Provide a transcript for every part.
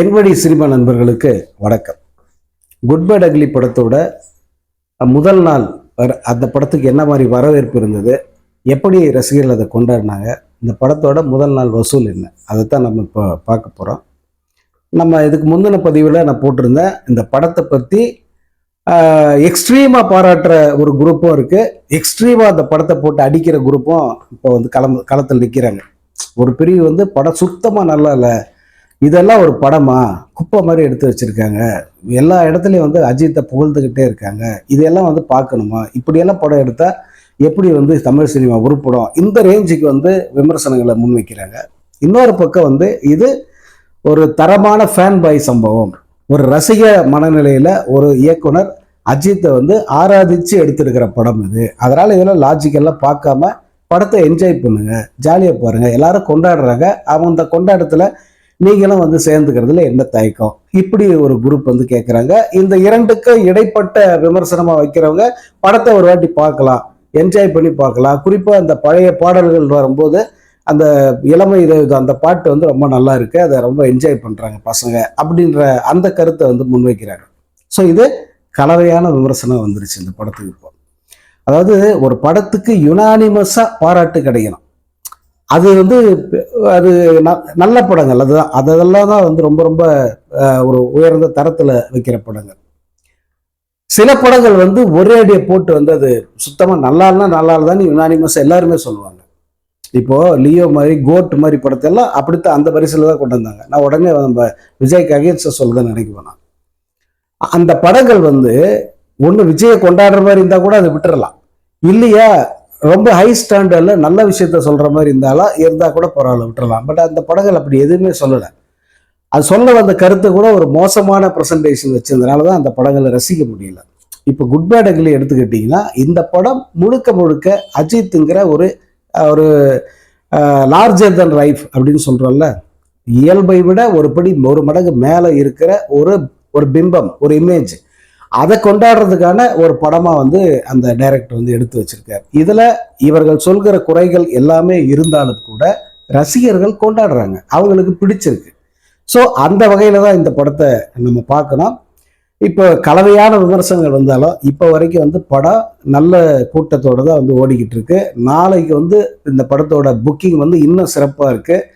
என்வடி cinema நண்பர்களுக்கு வணக்கம். Good டக்லி படத்தோட முதல் நாள் அந்த படத்துக்கு என்ன மாதிரி வரவேற்பு இருந்தது எப்படி ரசிகர்கள் அதை கொண்டாடினாங்க இந்த படத்தோட முதல் நாள் வசூல் என்ன அதை தான் நம்ம இப்போ பார்க்க போகிறோம் நம்ம இதுக்கு முந்தின பதிவில் நான் போட்டிருந்தேன் இந்த படத்தை பற்றி எக்ஸ்ட்ரீமாக பாராட்டுற ஒரு குரூப்பும் இருக்குது எக்ஸ்ட்ரீமாக அந்த படத்தை போட்டு அடிக்கிற குரூப்பும் இப்போ வந்து களம் களத்தில் நிற்கிறாங்க ஒரு பிரிவு வந்து படம் சுத்தமாக நல்லா இல்லை இதெல்லாம் ஒரு படமா? குப்பை மாதிரி எடுத்து வச்சிருக்காங்க. எல்லா இடத்துலையும் வந்து அஜித்தை புகழ்ந்துக்கிட்டே இருக்காங்க. இதெல்லாம் வந்து பார்க்கணுமா? இப்படியெல்லாம் படம் எடுத்தா எப்படி வந்து தமிழ் சினிமா உருப்படும்? இந்த ரேஞ்சுக்கு வந்து விமர்சனங்களை முன்வைக்கிறாங்க. இன்னொரு பக்கம் வந்து இது ஒரு தரமான ஃபேன் பாய் சம்பவம். ஒரு ரசிக மனநிலையில ஒரு இயக்குனர் அஜித்தை வந்து ஆராதிச்சு எடுத்திருக்கிற படம் இது. அதனால இதெல்லாம் லாஜிக்கெல்லாம் பார்க்காம படத்தை என்ஜாய் பண்ணுங்க. ஜாலியாக பாருங்க. எல்லாரும் கொண்டாடுறாங்க. அவங்க அந்த கொண்டாடத்தில் நீங்களும் வந்து சேர்ந்துக்கிறதுல என்ன தயக்கம்? இப்படி ஒரு குரூப் வந்து கேட்குறாங்க இந்த இரண்டுக்கு இடைப்பட்ட விமர்சனமாக வைக்கிறவங்க படத்தை ஒரு வாட்டி பார்க்கலாம். என்ஜாய் பண்ணி பார்க்கலாம். குறிப்பாக அந்த பழைய பாடல்கள் வரும்போது அந்த இளமை இது அந்த பாட்டு வந்து ரொம்ப நல்லா இருக்கு. அதை ரொம்ப என்ஜாய் பண்ணுறாங்க பசங்க அப்படின்ற அந்த கருத்தை வந்து முன்வைக்கிறாங்க ஸோ இது கலவையான விமர்சனம் வந்துருச்சு இந்த படத்துக்கு இப்போ. அதாவது ஒரு படத்துக்கு யுனானிமஸாக பாராட்டு கிடைக்கணும். அது வந்து அது ந- நல்ல படங்கள். அதுதான் அதெல்லாம் தான் வந்து ரொம்ப ரொம்ப ஒரு உயர்ந்த தரத்தில் வைக்கிற படங்கள். சில படங்கள் வந்து ஒரே அடியை போட்டு வந்து அது சுத்தமாக நல்லா இருந்தால் நல்லா இருந்தான்னு யுனானிமஸ் எல்லாருமே சொல்லுவாங்க. இப்போது லியோ மாதிரி கோட் மாதிரி படத்தெல்லாம் அப்படித்தான் அந்த வரிசையில் தான் கொண்டு வந்தாங்க. நான் உடனே நம்ம விஜய்க்கு அகேன்ஸ்டாக சொல்லுதான் நினைக்குவேன் நான் அந்த படங்கள் வந்து ஒன்று விஜயை கொண்டாடுற மாதிரி இருந்தால் கூட அதை விட்டுறலாம். இல்லையா? ரொம்ப ஹை ஸ்டாண்டர்டில் நல்ல விஷயத்த சொல்கிற மாதிரி இருந்தாலும் இருந்தால் கூட பரவாயில்ல விட்டுறலாம். பட் அந்த படங்கள் அப்படி எதுவுமே சொல்லலை. அது சொல்ல வந்த கருத்து கூட ஒரு மோசமான ப்ரெசன்டேஷன் வச்சதுனால தான் அந்த படங்களை ரசிக்க முடியல. இப்போ குட் பேட் அக்லி எடுத்துக்கிட்டிங்கன்னா இந்த படம் முழுக்க முழுக்க அஜித்துங்கிற ஒரு ஒரு லார்ஜர் தன் லைஃப் அப்படின்னு சொல்கிறோம்ல இயல்பை விட ஒரு படி ஒரு மடங்கு மேலே இருக்கிற ஒரு ஒரு பிம்பம் ஒரு இமேஜ் அதை கொண்டாடுறதுக்கான ஒரு படமாக வந்து அந்த டைரக்டர் வந்து எடுத்து வச்சிருக்காரு. இதில் இவர்கள் சொல்கிற குறைகள் எல்லாமே இருந்தாலும் கூட ரசிகர்கள் கொண்டாடுறாங்க. அவங்களுக்கு பிடிச்சிருக்கு. ஸோ அந்த வகையில் தான் இந்த படத்தை நம்ம பார்க்கணும். இப்போ கலவையான விமர்சனங்கள் வந்தாலும் இப்போ வரைக்கும் வந்து படம் நல்ல கூட்டத்தோடு தான் வந்து ஓடிக்கிட்டு இருக்கு. நாளைக்கு வந்து இந்த படத்தோட புக்கிங் வந்து இன்னும் சிறப்பாக இருக்குது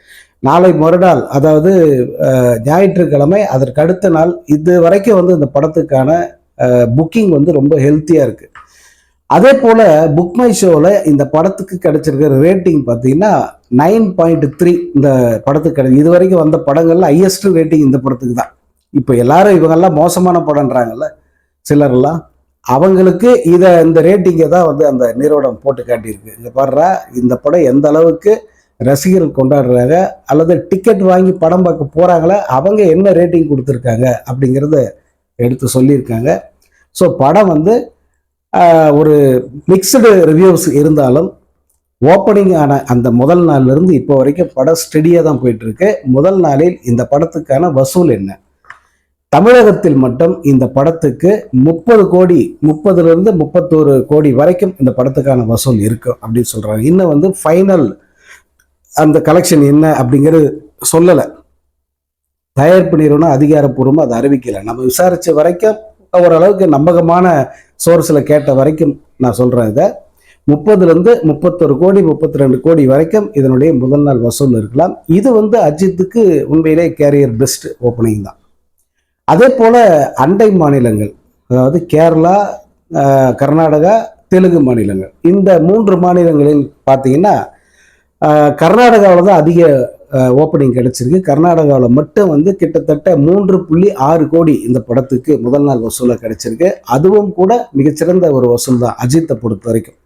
நாளை மறுநாள் அதாவது ஞாயிற்றுக்கிழமை அதற்கு அடுத்த நாள் இது வரைக்கும் வந்து இந்த படத்துக்கான புக்கிங் வந்து ரொம்ப ஹெல்த்தியாக இருக்குது அதே போல் புக் மை ஷோவில் இந்த படத்துக்கு கிடைச்சிருக்கிற ரேட்டிங் பார்த்தீங்கன்னா நைன் பாயிண்ட் த்ரீ இந்த படத்துக்கு கிடை இது வரைக்கும் வந்த படங்கள்ல ஹையஸ்ட் ரேட்டிங் இந்த படத்துக்கு தான். இப்போ எல்லாரும் இவங்கெல்லாம் மோசமான படம்ன்றாங்கல்ல சிலர்லாம். அவங்களுக்கு இதை இந்த ரேட்டிங்கை தான் வந்து அந்த நிறுவனம் போட்டு காட்டியிருக்கு. இங்கே பாடுறா இந்த படம் எந்த அளவுக்கு ரசிகர்கள் கொண்டாடுறாங்க அல்லது டிக்கெட் வாங்கி படம் பார்க்க போகிறாங்களா அவங்க என்ன ரேட்டிங் கொடுத்துருக்காங்க அப்படிங்கிறத எடுத்து சொல்லியிருக்காங்க. ஸோ படம் வந்து ஒரு மிக்சடு ரிவ்யூஸ் இருந்தாலும் ஓப்பனிங் ஆன அந்த முதல் நாள்ல இருந்து இப்போ வரைக்கும் படம் ஸ்டெடியாக தான் போயிட்டுருக்கு. முதல் நாளில் இந்த படத்துக்கான வசூல் என்ன? தமிழகத்தில் மட்டும் இந்த படத்துக்கு முப்பது கோடி முப்பதுலேருந்து முப்பத்தோரு கோடி வரைக்கும் இந்த படத்துக்கான வசூல் இருக்கும் அப்படின்னு சொல்கிறாங்க இன்னும் வந்து ஃபைனல் அந்த கலெக்ஷன் என்ன அப்படிங்கிறது சொல்லலை. தயாரிப்பு நிறுவனம் அதிகாரப்பூர்வமாக அதை அறிவிக்கலை. நம்ம விசாரித்த வரைக்கும் ஓரளவுக்கு நம்பகமான சோர்ஸில் கேட்ட வரைக்கும் நான் சொல்கிறேன் இதை. முப்பதுலேருந்து முப்பத்தொரு கோடி முப்பத்தி ரெண்டு கோடி வரைக்கும் இதனுடைய முதல் நாள் வசூல் இருக்கலாம். இது வந்து அஜித்துக்கு உண்மையிலே கேரியர் பெஸ்ட் ஓப்பனிங் தான். அதே போல் அண்டை மாநிலங்கள் அதாவது கேரளா கர்நாடகா தெலுங்கு மாநிலங்கள். இந்த மூன்று மாநிலங்களில் பார்த்தீங்கன்னா கர்நாடகாவில் தான் அதிக ஓப்பனிங் கிடைச்சிருக்கு. கர்நாடகாவில் மட்டும் வந்து கிட்டத்தட்ட மூன்று புள்ளி ஆறு கோடி இந்த படத்துக்கு முதல் நாள் வசூலாக கிடைச்சிருக்கு. அதுவும் கூட மிகச்சிறந்த ஒரு வசூல் தான் அஜித்தை பொறுத்த வரைக்கும்.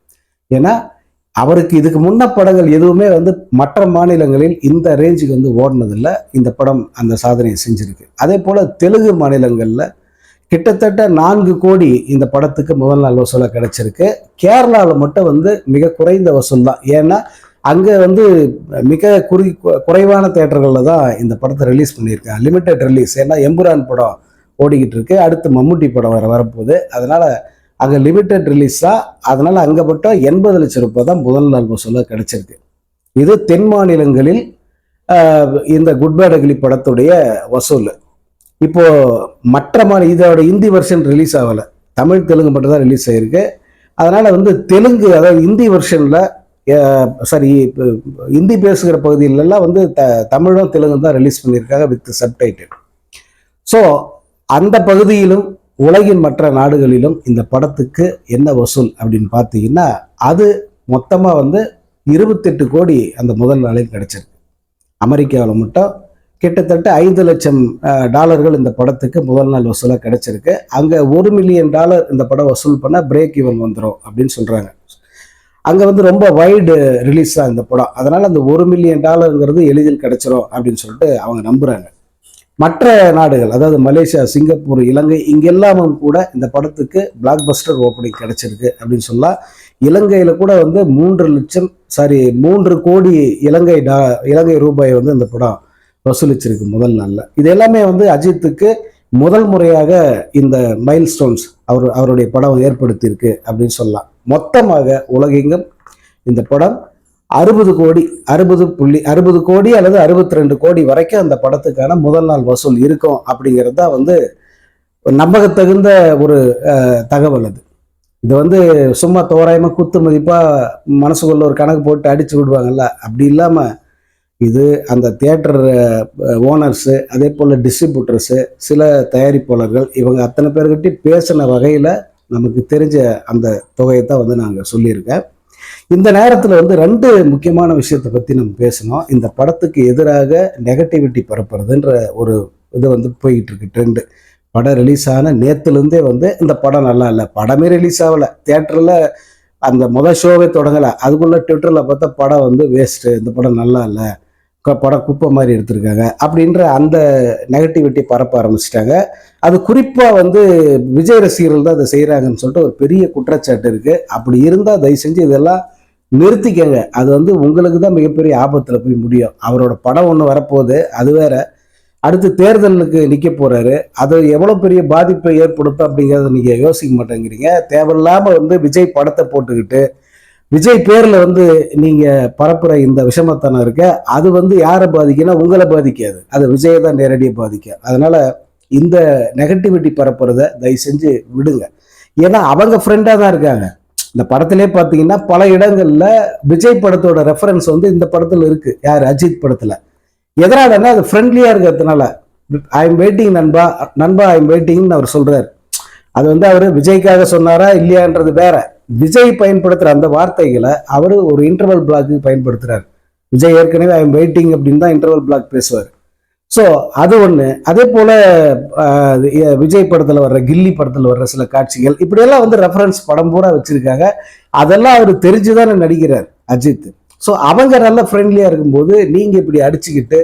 ஏன்னா அவருக்கு இதுக்கு முன்ன படங்கள் எதுவுமே வந்து மற்ற மாநிலங்களில் இந்த ரேஞ்சுக்கு வந்து ஓடினதில்லை. இந்த படம் அந்த சாதனையை செஞ்சிருக்கு. அதே போல் தெலுங்கு மாநிலங்களில் கிட்டத்தட்ட நான்கு கோடி இந்த படத்துக்கு முதல் நாள் வசூலாக கிடைச்சிருக்கு. கேரளாவில் மட்டும் வந்து மிக குறைந்த வசூல் தான். ஏன்னா அங்கே வந்து மிக குறி குறைவான தேட்டர்களில் தான் இந்த படத்தை ரிலீஸ் பண்ணியிருக்கேன் லிமிட்டட் ரிலீஸ் ஏன்னா எம்புரான் படம் ஓடிக்கிட்டு இருக்கு. அடுத்து மம்முட்டி படம் வர வரப்போகுது. அதனால் அங்கே லிமிட்டட் தான் அதனால் அங்கே மட்டும் எண்பது லட்சம் ரூபாய் தான் முதல் நாள் வசூலாக கிடச்சிருக்கு. இது தென் மாநிலங்களில் இந்த குட் பேட் அகிலி படத்துடைய வசூல். இப்போது மற்ற மாநில இதோட இந்தி வெர்ஷன் ரிலீஸ் ஆகலை. தமிழ் தெலுங்கு மட்டும் தான் ரிலீஸ் ஆகிருக்கு அதனால் வந்து தெலுங்கு அதாவது இந்தி வெர்ஷனில் சாரி இந்தி பேசுகிற பகுதியிலலாம் வந்து த தமிழும் தெலுங்கும் தான் ரிலீஸ் பண்ணியிருக்காங்க வித் சப்டைட்டில் ஸோ அந்த பகுதியிலும் உலகின் மற்ற நாடுகளிலும் இந்த படத்துக்கு என்ன வசூல் அப்படின்னு பார்த்தீங்கன்னா அது மொத்தமாக வந்து இருபத்தெட்டு கோடி அந்த முதல் நாளில் கிடச்சிருக்கு. அமெரிக்காவில் மட்டும் கிட்டத்தட்ட ஐந்து லட்சம் டாலர்கள் இந்த படத்துக்கு முதல் நாள் வசூலாக கிடச்சிருக்கு. அங்கே ஒரு மில்லியன் டாலர் இந்த படம் வசூல் பண்ணால் பிரேக் ஈவன் வந்துடும் அப்படின்னு சொல்கிறாங்க அங்கே வந்து ரொம்ப வைடு ரிலீஸ் தான் இந்த படம். அதனால் அந்த ஒரு மில்லியன் டாலருங்கிறது எளிதில் கிடச்சிரும் அப்படின்னு சொல்லிட்டு அவங்க நம்புகிறாங்க மற்ற நாடுகள் அதாவது மலேசியா சிங்கப்பூர் இலங்கை இங்கெல்லாமும் கூட இந்த படத்துக்கு பிளாக் பஸ்டர் ஓப்பனிங் கிடச்சிருக்கு அப்படின்னு சொல்லலாம் இலங்கையில் கூட வந்து மூன்று லட்சம் சாரி மூன்று கோடி இலங்கை டா இலங்கை ரூபாய் வந்து இந்த படம் வசூலிச்சிருக்கு முதல் நாளில். இது எல்லாமே வந்து அஜித்துக்கு முதல் முறையாக இந்த மைல் ஸ்டோன்ஸ் அவர் அவருடைய படம் ஏற்படுத்தியிருக்கு அப்படின்னு சொல்லலாம். மொத்தமாக உலகெங்கும் இந்த படம் அறுபது கோடி அறுபது புள்ளி அறுபது கோடி அல்லது அறுபத்தி ரெண்டு கோடி வரைக்கும் அந்த படத்துக்கான முதல் நாள் வசூல் இருக்கும் அப்படிங்கிறது தான் வந்து நம்பகத்தகுந்த ஒரு தகவல் அது. இது வந்து சும்மா தோராயமாக குத்து மதிப்பாக மனசுக்குள்ள ஒரு கணக்கு போட்டு அடித்து விடுவாங்கல்ல. அப்படி இல்லாமல் இது அந்த தியேட்டர் ஓனர்ஸு அதே போல் டிஸ்ட்ரிபியூட்டர்ஸு சில தயாரிப்பாளர்கள் இவங்க அத்தனை பேர்கிட்டையும் பேசின வகையில் நமக்கு தெரிஞ்ச அந்த தொகையை தான் வந்து நாங்கள் சொல்லியிருக்கேன். இந்த நேரத்தில் வந்து ரெண்டு முக்கியமான விஷயத்தை பற்றி நம்ம பேசணும். இந்த படத்துக்கு எதிராக நெகட்டிவிட்டி பரப்புறதுன்ற ஒரு இது வந்து போய்கிட்டு இருக்கு ட்ரெண்டு. படம் ரிலீஸ் ஆன நேத்துலேருந்தே வந்து இந்த படம் நல்லா இல்லை. படமே ரிலீஸ் ஆகலை. தேட்டரில் அந்த முதல் ஷோவே தொடங்கலை. அதுக்குள்ளே ட்விட்டரில் பார்த்தா படம் வந்து வேஸ்ட்டு இந்த படம் நல்லா இல்லை. படம் குப்பை மாதிரி எடுத்திருக்காங்க. அப்படின்ற அந்த நெகட்டிவிட்டி பரப்ப ஆரம்பிச்சிட்டாங்க. அது குறிப்பாக வந்து விஜய் ரசிகர்கள் தான் அதை செய்கிறாங்கன்னு சொல்லிட்டு ஒரு பெரிய குற்றச்சாட்டு இருக்குது அப்படி இருந்தால் தயவு செஞ்சு இதெல்லாம் நிறுத்திக்கங்க. அது வந்து உங்களுக்கு தான் மிகப்பெரிய ஆபத்தில் போய் முடியும். அவரோட படம் ஒன்று வரப்போகுது. அது வேற. அடுத்து தேர்தலுக்கு நிற்க போகிறாரு அது எவ்வளோ பெரிய பாதிப்பை ஏற்படுத்தும் அப்படிங்கிறத நீங்கள் யோசிக்க மாட்டேங்கிறீங்க. தேவையில்லாமல் வந்து விஜய் படத்தை போட்டுக்கிட்டு விஜய் பேரில் வந்து நீங்கள் பரப்புகிற இந்த விஷமத்தனம் இருக்க அது வந்து யாரை பாதிக்குன்னா உங்களை பாதிக்காது. அது விஜயை தான் நேரடியாக பாதிக்கும் அதனால் இந்த நெகட்டிவிட்டி பரப்புறத தயவு செஞ்சு விடுங்க. ஏன்னா அவங்க ஃப்ரெண்டாக தான் இருக்காங்க. இந்த படத்திலே பார்த்தீங்கன்னா பல இடங்களில் விஜய் படத்தோட ரெஃபரன்ஸ் வந்து இந்த படத்தில் இருக்குது யார்? அஜித் படத்தில். எதனாலன்னா அது ஃப்ரெண்ட்லியாக இருக்கிறதுனால. ஐ எம் வெயிட்டிங் நண்பா. நண்பா ஐ எம் வெயிட்டிங்னு அவர் சொல்கிறார் அது வந்து அவர் விஜய்க்காக சொன்னாரா இல்லையான்றது வேற. விஜய் பயன்படுத்துகிற அந்த வார்த்தைகளை அவர் ஒரு இன்டர்வல் பிளாக்கு பயன்படுத்துகிறார் விஜய் ஏற்கனவே ஐ எம் வெயிட்டிங் அப்படின்னு தான் இன்டர்வல் பிளாக் பேசுவார். ஸோ அது ஒன்று அதே போல் விஜய் படத்தில் வர்ற கில்லி படத்தில் வர்ற சில காட்சிகள் இப்படியெல்லாம் வந்து ரெஃபரன்ஸ் படம் பூரா வச்சுருக்காங்க. அதெல்லாம் அவர் தெரிஞ்சு தானே நடிக்கிறார் அஜித். ஸோ அவங்க நல்ல ஃப்ரெண்ட்லியாக இருக்கும்போது நீங்கள் இப்படி அடிச்சுக்கிட்டு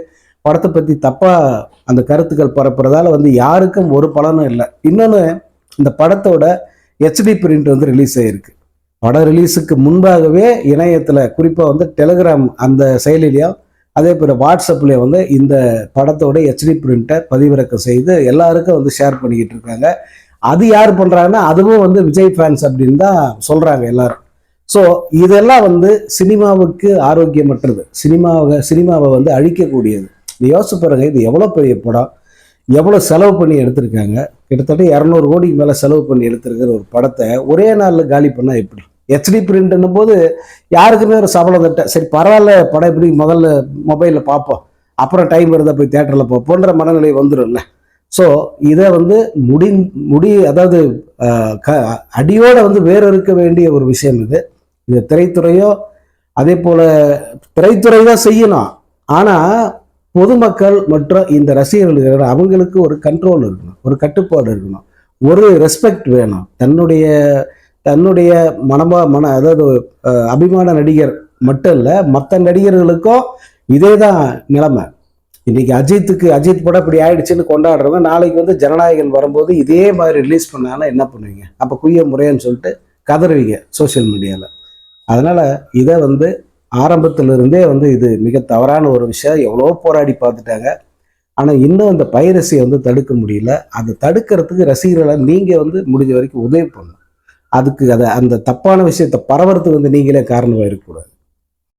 படத்தை பற்றி தப்பாக அந்த கருத்துக்கள் பரப்புறதால வந்து யாருக்கும் ஒரு பலனும் இல்லை. இன்னொன்று இந்த படத்தோட ஹெச்டி பிரிண்ட் வந்து ரிலீஸ் ஆகிருக்கு படம் ரிலீஸுக்கு முன்பாகவே இணையத்தில் குறிப்பாக வந்து டெலிகிராம் அந்த செயலிலையும் அதே போல் வாட்ஸ்அப்லேயே வந்து இந்த படத்தோட ஹெச்டி பிரிண்ட்டை பதிவிறக்கம் செய்து எல்லாருக்கும் வந்து ஷேர் பண்ணிக்கிட்டு இருக்காங்க. அது யார் பண்ணுறாங்கன்னா அதுவும் வந்து விஜய் ஃபேன்ஸ் அப்படின்னு தான் சொல்கிறாங்க எல்லாரும். ஸோ இதெல்லாம் வந்து சினிமாவுக்கு ஆரோக்கியமற்றது. சினிமாவை சினிமாவை வந்து அழிக்கக்கூடியது. நீ யோசிச்சு பாருங்க இது எவ்வளோ பெரிய படம்? எவ்வளோ செலவு பண்ணி எடுத்திருக்காங்க? கிட்டத்தட்ட இரநூறு கோடிக்கு மேலே செலவு பண்ணி எடுத்திருக்கிற ஒரு படத்தை ஒரே நாளில் காலி பண்ணால் எப்படி? ஹெச்டி பிரிண்ட்னும் போது யாருக்குமே ஒரு சபலம் தட்ட சரி பரவாயில்ல படம் எப்படி முதல்ல மொபைலில் பார்ப்போம். அப்புறம் டைம் இருந்தால் போய் தேட்டரில் பார்ப்போன்ற மனநிலை வந்துடும்ல ஸோ இதை வந்து முடி முடி அதாவது க அடியோடு வந்து வேறு இருக்க வேண்டிய ஒரு விஷயம் இது. இது திரைத்துறையோ அதே போல் திரைத்துறை தான் செய்யணும். ஆனால் பொதுமக்கள் மற்றும் இந்த ரசிகர்கள் அவங்களுக்கு ஒரு கண்ட்ரோல் இருக்கணும். ஒரு கட்டுப்பாடு இருக்கணும். ஒரு ரெஸ்பெக்ட் வேணும். தன்னுடைய தன்னுடைய மனமா மன அதாவது அபிமான நடிகர் மட்டும் இல்லை மற்ற நடிகர்களுக்கும் இதே தான் நிலைமை. இன்னைக்கு அஜித்துக்கு அஜித் படம் இப்படி ஆயிடுச்சுன்னு கொண்டாடுறவங்க நாளைக்கு வந்து ஜனநாயகன் வரும்போது இதே மாதிரி ரிலீஸ் பண்ணாங்கன்னா என்ன பண்ணுவீங்க? அப்போ குய்ய முறைன்னு சொல்லிட்டு கதறுவீங்க சோஷியல் மீடியாவில் அதனால் இதை வந்து ஆரம்பத்திலிருந்தே வந்து இது மிக தவறான ஒரு விஷயம். எவ்வளோ போராடி பார்த்துட்டாங்க. ஆனால் இன்னும் அந்த பைரசியை வந்து தடுக்க முடியல. அதை தடுக்கிறதுக்கு ரசிகர்களை நீங்கள் வந்து முடிஞ்ச வரைக்கும் உதவி பண்ணணும். அதுக்கு அதை அந்த தப்பான விஷயத்தை பரவறதுக்கு வந்து நீங்களே காரணமாக இருக்கக்கூடாது